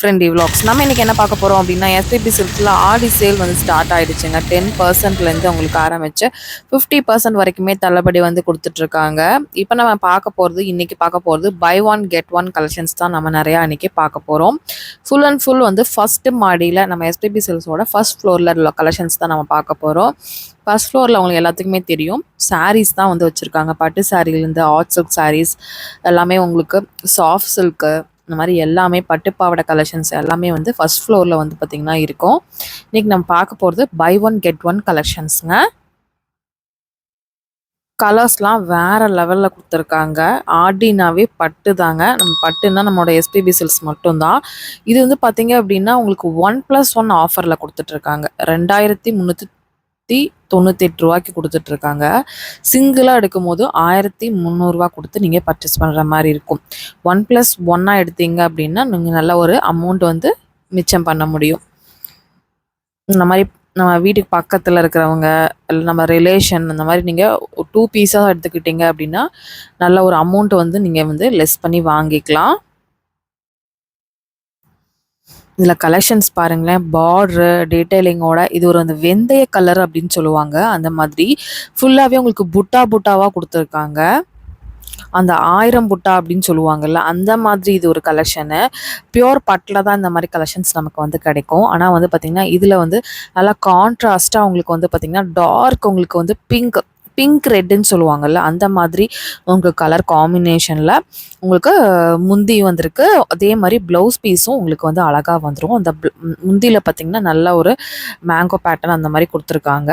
Friendy vlogs. நம்ம இன்னைக்கு என்ன பார்க்க போகிறோம் அப்படின்னா எஸ்பிபி சில்கில் ஆடி சேல் வந்து ஸ்டார்ட் ஆகிடுச்சுங்க டென் பர்சன்ட்லேருந்து அவங்களுக்கு ஆரம்பித்து ஃபிஃப்டி பர்சன்ட் வரைக்குமே தள்ளுபடி வந்து கொடுத்துட்ருக்காங்க. இப்போ நம்ம பார்க்க போகிறது இன்றைக்கி பார்க்க போகிறது buy one get one collections தான் நம்ம நிறையா இன்றைக்கி பார்க்க போகிறோம் ஃபுல் அண்ட் ஃபுல் வந்து ஃபஸ்ட்டு மாடியில் நம்ம எஸ்பிபி சில்ஸோட ஃபர்ஸ்ட் ஃப்ளோரில் உள்ள கலெக்ஷன்ஸ் தான் நம்ம பார்க்க போகிறோம் ஃபர்ஸ்ட் ஃப்ளோரில் அவங்களுக்கு எல்லாத்துக்குமே தெரியும். சாரீஸ் தான் வந்து வச்சுருக்காங்க. பட்டு சாரீலேருந்து ஆட் சில்க் சாரீஸ் எல்லாமே உங்களுக்கு சாஃப்ட் சில்க்கு இந்த மாதிரி எல்லாமே பட்டுப்பாவடை கலெக்ஷன்ஸ் எல்லாமே வந்து ஃபர்ஸ்ட் ஃப்ளோரில் வந்து பார்த்திங்கன்னா இருக்கும். இன்றைக்கி நம்ம பார்க்க போகிறது பை ஒன் கெட் ஒன் கலெக்ஷன்ஸுங்க கலர்ஸ்லாம் வேற லெவலில் கொடுத்துருக்காங்க. ஆர்டினாவே பட்டு தாங்க. நம்ம பட்டுன்னா நம்மளோட எஸ்பிபி சில்ஸ் மட்டும்தான். இது வந்து பார்த்தீங்க அப்படின்னா உங்களுக்கு ஒன் ப்ளஸ் ஒன் ஆஃபரில் கொடுத்துட்ருக்காங்க ரெண்டாயிரத்தி முந்நூற்றி தொண்ணூத்தெட்டு ரூபாய்க்கு கொடுத்துட்ருக்காங்க. சிங்கிளாக எடுக்கும் போது ஆயிரத்தி முந்நூறுரூவா கொடுத்து நீங்கள் பர்ச்சேஸ் பண்ணுற மாதிரி இருக்கும். ஒன் ப்ளஸ் ஒன்னாக எடுத்தீங்க அப்படின்னா நீங்கள் நல்ல ஒரு அமௌண்ட் வந்து மிச்சம் பண்ண முடியும். இந்த மாதிரி நம்ம வீட்டுக்கு பக்கத்தில் இருக்கிறவங்க இல்லை நம்ம ரிலேஷன் இந்த மாதிரி நீங்கள் டூ பீஸாக எடுத்துக்கிட்டீங்க அப்படின்னா நல்ல ஒரு அமௌண்ட் வந்து நீங்கள் வந்து லெஸ் பண்ணி வாங்கிக்கலாம். இதில் கலெக்ஷன்ஸ் பாருங்களேன். பார்ட்ரு டீட்டெயிலிங்கோட இது ஒரு அந்த வெந்தய கலர் அப்படின்னு சொல்லுவாங்க. அந்த மாதிரி ஃபுல்லாகவே உங்களுக்கு புட்டா புட்டாவாக கொடுத்துருக்காங்க. அந்த ஆயிரம் புட்டா அப்படின்னு சொல்லுவாங்கல்ல அந்த மாதிரி இது ஒரு கலெக்ஷனு பியோர் பட்டில் தான் இந்த மாதிரி கலெக்ஷன்ஸ் நமக்கு வந்து கிடைக்கும். ஆனால் வந்து பார்த்திங்கன்னா இதில் வந்து நல்லா கான்ட்ராஸ்ட்டாக உங்களுக்கு வந்து பார்த்திங்கன்னா டார்க் உங்களுக்கு வந்து பிங்க் பிங்க் ரெட்டுன்னு சொல்லுவாங்கல்ல அந்த மாதிரி உங்களுக்கு கலர் காம்பினேஷனில் உங்களுக்கு முந்தி வந்திருக்கு. அதே மாதிரி ப்ளவுஸ் பீஸும் உங்களுக்கு வந்து அழகாக வந்துடும் அந்த முந்தியில் பார்த்திங்கன்னா நல்ல ஒரு மேங்கோ பேட்டர்ன் அந்த மாதிரி கொடுத்துருக்காங்க.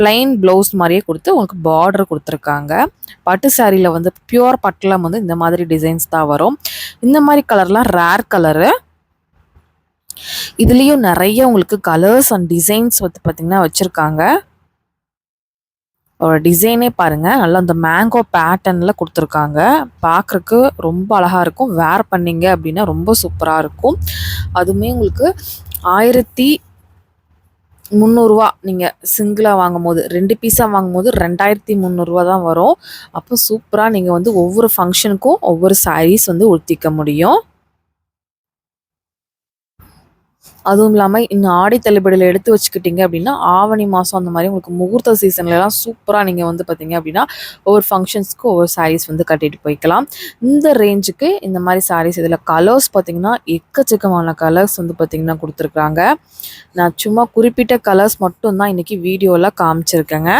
பிளைன் ப்ளவுஸ் மாதிரியே கொடுத்து உங்களுக்கு பார்டர் கொடுத்துருக்காங்க. பட்டு சாரியில் வந்து பியூர் பட்டில் வந்து இந்த மாதிரி டிசைன்ஸ் தான் வரும். இந்த மாதிரி கலர்லாம் ரேர் கலரு இதுலேயும் நிறைய உங்களுக்கு கலர்ஸ் அண்ட் டிசைன்ஸ் வந்து பார்த்திங்கன்னா வச்சுருக்காங்க. ஒரு டிசைனே பாருங்கள் நல்லா அந்த மேங்கோ பேட்டர்னில் கொடுத்துருக்காங்க. பார்க்குறக்கு ரொம்ப அழகாக இருக்கும். வேர் பண்ணீங்க அப்படின்னா ரொம்ப சூப்பராக இருக்கும். அதுவுமே உங்களுக்கு ஆயிரத்தி முந்நூறுரூவா நீங்கள் சிங்கிளாக வாங்கும் போது ரெண்டு பீஸாக வாங்கும் போது ரெண்டாயிரத்தி முந்நூறுரூவா தான் வரும். அப்போ சூப்பராக நீங்கள் வந்து ஒவ்வொரு ஃபங்க்ஷனுக்கும் ஒவ்வொரு சாரீஸ் வந்து உடுத்திக்க முடியும். அதுவும் இல்லாமல் இன்னும் ஆடி தள்ளுபடியில் எடுத்து வச்சுக்கிட்டீங்க அப்படின்னா ஆவணி மாதம் அந்த மாதிரி உங்களுக்கு முகூர்த்த சீசன்லலாம் சூப்பராக நீங்கள் வந்து பார்த்தீங்க அப்படின்னா ஒவ்வொரு ஃபங்க்ஷன்ஸ்க்கு ஒவ்வொரு சாரீஸ் வந்து கட்டிட்டு போய்க்கலாம். இந்த ரேஞ்சுக்கு இந்த மாதிரி சாரீஸ் இதில் கலர்ஸ் பார்த்தீங்கன்னா எக்கச்சக்கமான கலர்ஸ் வந்து பார்த்தீங்கன்னா கொடுத்துருக்குறாங்க. நான் சும்மா குறிப்பிட்ட கலர்ஸ் மட்டும் தான் இன்றைக்கி வீடியோவில் காமிச்சிருக்கேங்க.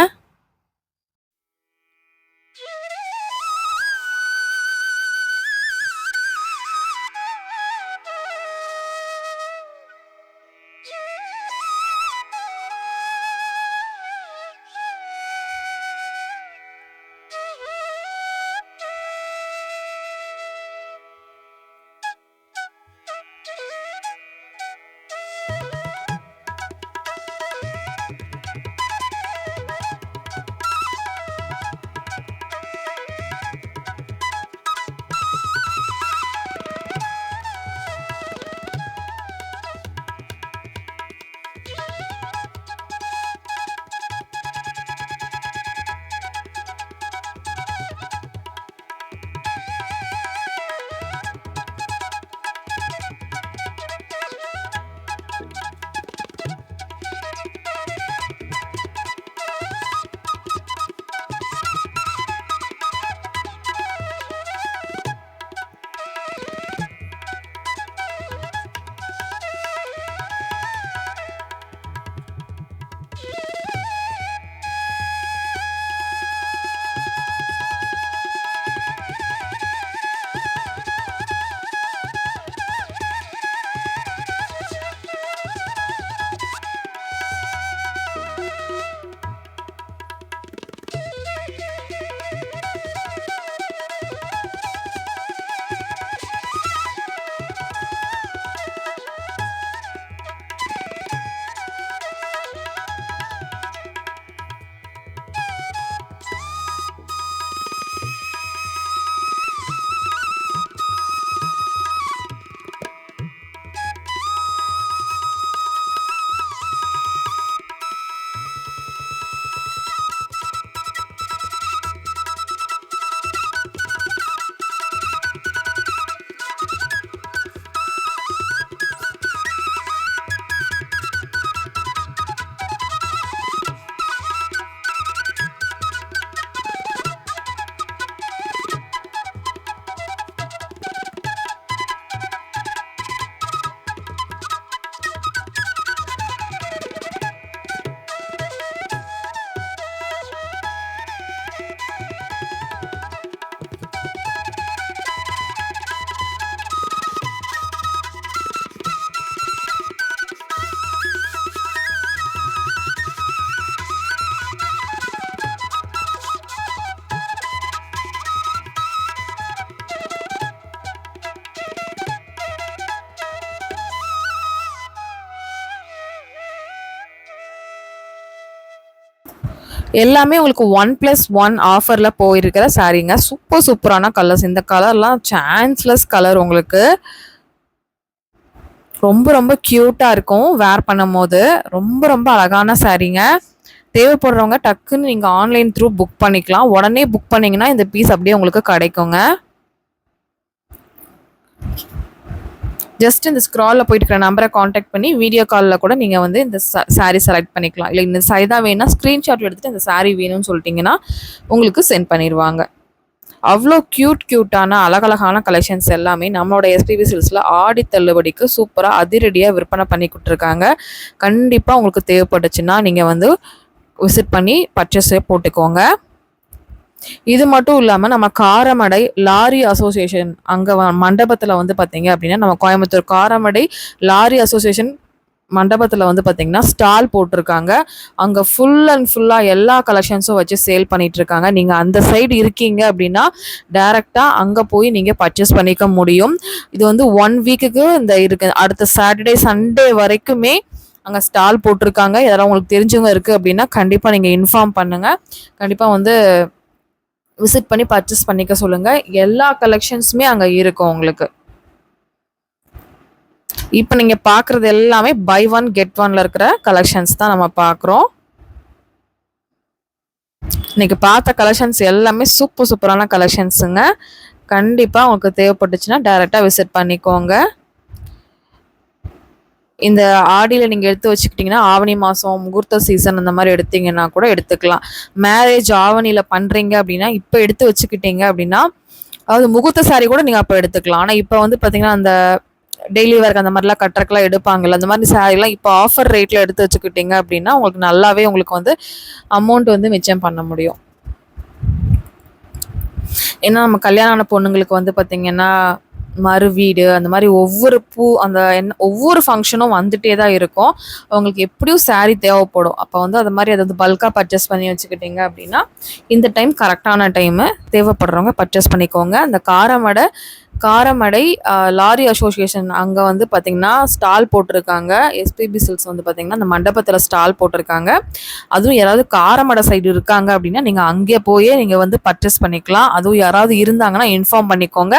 எல்லாமே உங்களுக்கு ஒன் ப்ளஸ் ஒன் ஆஃபரில் போயிருக்கிற சாரீங்க சூப்பர் சூப்பரான கலர்ஸ் இந்த கலர்லாம் சான்ஸ்லெஸ் கலர் உங்களுக்கு. ரொம்ப ரொம்ப க்யூட்டாக இருக்கும் வேர் பண்ணும் போது ரொம்ப ரொம்ப அழகான சாரீங்க தேவைப்படுறவங்க டக்குன்னு நீங்கள் ஆன்லைன் த்ரூ புக் பண்ணிக்கலாம். உடனே புக் பண்ணிங்கன்னா இந்த பீஸ் அப்படியே உங்களுக்கு கிடைக்குங்க. ஜஸ்ட் இந்த ஸ்க்ராலில் போயிட்டு இருக்கிற நம்பரை காண்டாக்ட் பண்ணி வீடியோ காலில் கூட நீங்கள் வந்து இந்த சாரீ செலக்ட் பண்ணிக்கலாம். இல்லை இந்த சாரி தான் வேணும்னா ஸ்க்ரீன்ஷாட் எடுத்துகிட்டு இந்த சாரீ வேணும்னு சொல்லிட்டிங்கன்னா உங்களுக்கு சென்ட் பண்ணிடுவாங்க அவ்வளோ க்யூட் க்யூட்டான அழகழகான கலெக்ஷன்ஸ் எல்லாமே நம்மளோட எஸ்பிபி சில்ஸில் ஆடி தள்ளுபடிக்கு சூப்பராக அதிரடியாக விற்பனை பண்ணி கொடுத்துருக்காங்க. கண்டிப்பாக உங்களுக்கு தேவைப்பட்டுச்சுன்னா நீங்கள் வந்து விசிட் பண்ணி பர்ச்சேஸே போட்டுக்கோங்க. இது மட்டும் இல்லாமல் நம்ம காரமடை லாரி அசோசியேஷன் அங்கே மண்டபத்தில் வந்து பார்த்தீங்க அப்படின்னா நம்ம கோயம்புத்தூர் காரமடை லாரி அசோசியேஷன் மண்டபத்தில் வந்து பார்த்தீங்கன்னா ஸ்டால் போட்டிருக்காங்க. அங்கே ஃபுல் அண்ட் ஃபுல்லாக எல்லா கலெக்ஷன்ஸும் வச்சு சேல் பண்ணிட்டு இருக்காங்க நீங்கள் அந்த சைடு இருக்கீங்க அப்படின்னா டைரெக்டாக அங்கே போய் நீங்கள் பர்ச்சேஸ் பண்ணிக்க முடியும். இது வந்து ஒன் வீக்குக்கு இந்த இருக்கு. அடுத்த சாட்டர்டே சண்டே வரைக்குமே அங்கே ஸ்டால் போட்டிருக்காங்க. யாராவது உங்களுக்கு தெரிஞ்சவங்க இருக்குது அப்படின்னா கண்டிப்பாக நீங்கள் இன்ஃபார்ம் பண்ணுங்கள் கண்டிப்பாக வந்து விசிட் பண்ணி பர்ச்சேஸ் பண்ணிக்க சொல்லுங்கள் எல்லா கலெக்ஷன்ஸுமே அங்கே இருக்கும் உங்களுக்கு. இப்போ நீங்கள் பார்க்குறது எல்லாமே பை ஒன் கெட் ஒன்ல இருக்கிற கலெக்ஷன்ஸ் தான் நம்ம பார்க்குறோம் இன்னைக்கு பார்த்த கலெக்ஷன்ஸ் எல்லாமே சூப்பர் சூப்பரான கலெக்ஷன்ஸுங்க கண்டிப்பாக உங்களுக்கு தேவைப்பட்டுச்சுன்னா டைரெக்டாக விசிட் பண்ணிக்கோங்க. இந்த ஆடியில் நீங்கள் எடுத்து வச்சுக்கிட்டிங்கன்னா ஆவணி மாதம் முகூர்த்த சீசன் அந்த மாதிரி எடுத்தீங்கன்னா கூட எடுத்துக்கலாம். மேரேஜ் ஆவணியில் பண்ணுறீங்க அப்படின்னா இப்போ எடுத்து வச்சுக்கிட்டீங்க அப்படின்னா அதாவது முகூர்த்த சாரி கூட நீங்கள் அப்போ எடுத்துக்கலாம். ஆனால் இப்போ வந்து பார்த்தீங்கன்னா அந்த டெய்லி ஒர்க் அந்த மாதிரிலாம் கட்டுறக்கெல்லாம் எடுப்பாங்கல்ல அந்த மாதிரி சாரீலாம் இப்போ ஆஃபர் ரேட்டில் எடுத்து வச்சுக்கிட்டீங்க அப்படின்னா உங்களுக்கு நல்லாவே உங்களுக்கு வந்து அமௌண்ட் வந்து மிச்சம் பண்ண முடியும். ஏன்னா நம்ம கல்யாணம் ஆன பொண்ணுங்களுக்கு வந்து பார்த்திங்கன்னா மறு வீடு அந்த மாதிரி ஒவ்வொரு பூ அந்த என்ன ஒவ்வொரு ஃபங்க்ஷனும் வந்துட்டே தான் இருக்கும். அவங்களுக்கு எப்படியும் சாரீ தேவைப்படும். அப்போ வந்து அது மாதிரி அதை வந்து பல்காக பர்ச்சேஸ் பண்ணி வச்சுக்கிட்டிங்க அப்படின்னா இந்த டைம் கரெக்டான டைமு தேவைப்படுறவங்க பர்ச்சேஸ் பண்ணிக்கோங்க. அந்த காரமடை காரமடை லாரி அசோசியேஷன் அங்கே வந்து பார்த்திங்கன்னா ஸ்டால் போட்டிருக்காங்க. எஸ்பிபி சில்ஸ் வந்து பார்த்திங்கன்னா அந்த மண்டபத்தில் ஸ்டால் போட்டிருக்காங்க. அதுவும் யாராவது காரமடை சைடு இருக்காங்க அப்படின்னா நீங்கள் அங்கே போயே நீங்கள் வந்து பர்ச்சேஸ் பண்ணிக்கலாம். அதுவும் யாராவது இருந்தாங்கன்னா இன்ஃபார்ம் பண்ணிக்கோங்க.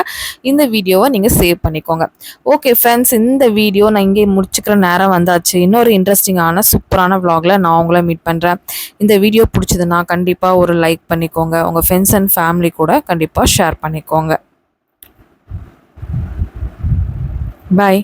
இந்த வீடியோவை நீங்கள் சேவ் பண்ணிக்கோங்க. ஓகே ஃப்ரெண்ட்ஸ் இந்த வீடியோ நான் இங்கே முடிச்சுக்கிற நேரம் வந்தாச்சு. இன்னொரு இன்ட்ரெஸ்டிங்கான சூப்பரான விளாகில் நான் உங்களை மீட் பண்ணுறேன் இந்த வீடியோ பிடிச்சதுன்னா கண்டிப்பாக ஒரு லைக் பண்ணிக்கோங்க. உங்கள் ஃப்ரெண்ட்ஸ் அண்ட் ஃபேமிலி கூட கண்டிப்பாக ஷேர் பண்ணிக்கோங்க. बाय